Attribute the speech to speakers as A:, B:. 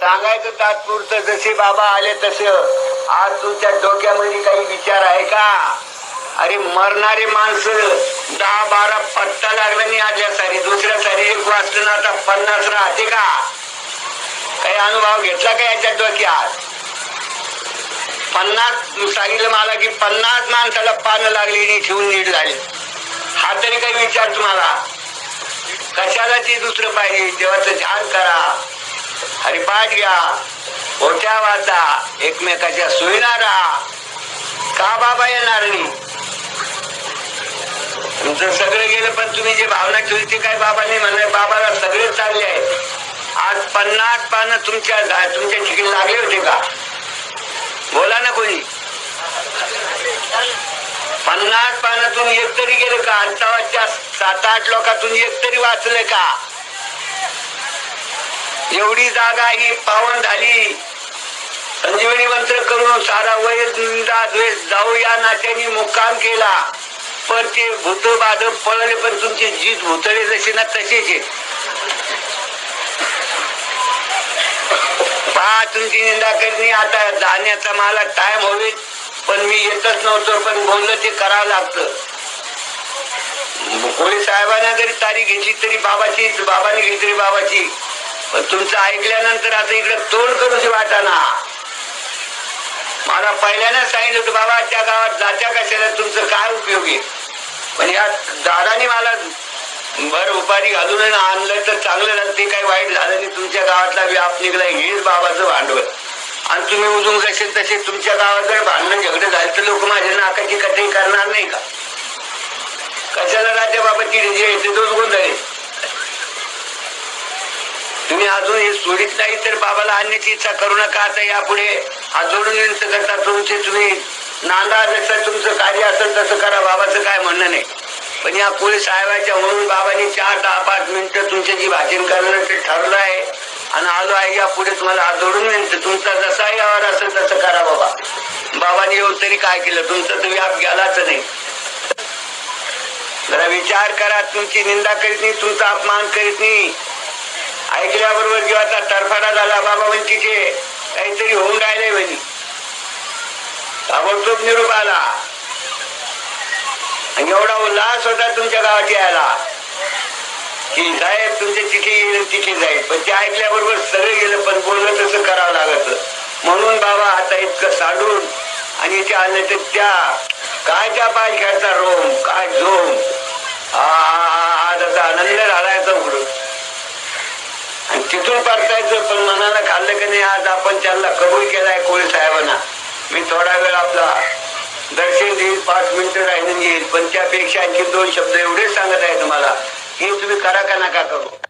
A: सांगायचं तात्पुरतं जसे बाबा आले तसं. आज तुमच्या डोक्यामध्ये काही विचार आहे का? अरे मरणारे माणसं दहा बारा पत्ता लागला नाही आदल्या सारी. दुसऱ्या सारी एक वाचलं ना आता पन्नास राहते का? काही अनुभव घेतला का याच्या डोक्यात? पन्नास सांगितलं मला की पन्नास माणसाला पानं लागली आणि ठेवून नीट झाले. हा तरी काही विचार तुम्हाला? कशाला ते दुसरं पाहिजे? देवाचं ध्यान करा. हरिपाठ घ्या ओट्या वाचा एकमेकाच्या सोयीना राहा का बाबा येणार नाही? तुमचं सगळं गेलं पण तुम्ही जे भावना ठेवली ते काय बाबा नाही बाबाला सगळे चालले आहे आज पन्नास पानं तुमच्या तुमच्या ठिकाणी लागले होते का? बोला ना कोणी. पन्नास पानातून एक तरी गेलं का? अंतावाच्या सात आठ लोकातून एक तरी वाचले का? एवढी जागा ही पावन झाली. संजीवनी मंत्र करून सारा वयदा निंदा द्वेष जाऊ या नात्याने मुक्काम केला. पण ते भूत बाध पळले पण तुमचे जीत भूतळे जसे ना तसेच पहा तुमची निंदा करणे आता जाण्याचा मला टाइम होईल पण मी येतच नव्हतो पण बोललं ते करावं लागतं. कोळी साहेबांना जरी तारीख घेतली तरी बाबाची बाबाने घेतली बाबाची. तुमचं ऐकल्यानंतर आता इकडे तोंड करूशी वाटाना मला पहिल्यानं सांगितलं होतं बाबा त्या गावात जात्या कशाला? तुमचं काय उपयोग आहे? पण या दादाने मला भर उपाधी घालून आणलं तर चांगलं झालं. ते काही वाईट झालं नाही. तुमच्या गावातला व्याप निघला हेच बाबाचं भांडवल. आणि तुम्ही उजून कसे तसे तुमच्या गावात जर भांडण झगडे झाले तर लोक माझ्या नाकाची कथई करणार नाही का? कशाला राहते बाबा तिथे जे ते दोन गोंधळे तुम्ही अजून हे सोडित नाही तर बाबाला आणण्याची इच्छा करू नका आता यापुढे हात जोडून विनंती करता तुमचे तुम्ही नांदा जसं तुमचं कार्य असेल तसं करा. बाबाचं काय म्हणणं नाही. पण या कोळी साहेबाच्या म्हणून बाबांनी चार दहा पाच मिनिटं तुमचे जी भाषण करणं ते ठरलं आहे. आणि आलो आहे या पुढे तुम्हाला हात जोडून विनंती. तुमचा जसा यावर असेल तसं करा बाबा. बाबांनी येऊन तरी काय केलं? तुमचा तर व्याप गेलाच नाही. जरा विचार करा. तुमची निंदा करीत नाही तुमचा अपमान करीत नाही. ऐकल्याबरोबर जेव्हा आता तरफाडा झाला. बाबा वंतीचे काहीतरी होऊन राहिले म्हणे. ताबडतोब निरूप आला. आणि एवढा उल्हास होता तुमच्या गावात यायला की साहेब तुमच्या तिथे येईल तिथे जाईल. पण ते ऐकल्याबरोबर सगळं गेलं पण बोललं तसं करावं लागत. म्हणून बाबा आता इतकं साडून आणि इथे आलं तर त्या काय त्या पाय खेळता रोम काय झोम. हा तिथून परतायचं पण मनाला खाल्लं की नाही आज आपण त्यांना कबूल केलाय कोळी साहेबांना. मी थोडा वेळ आपला दर्शन देईल पाच मिनिटं राहिलं येईल पण त्यापेक्षा आणखी दोन शब्द एवढेच सांगत आहे तुम्हाला. हे तुम्ही करा का नका करू?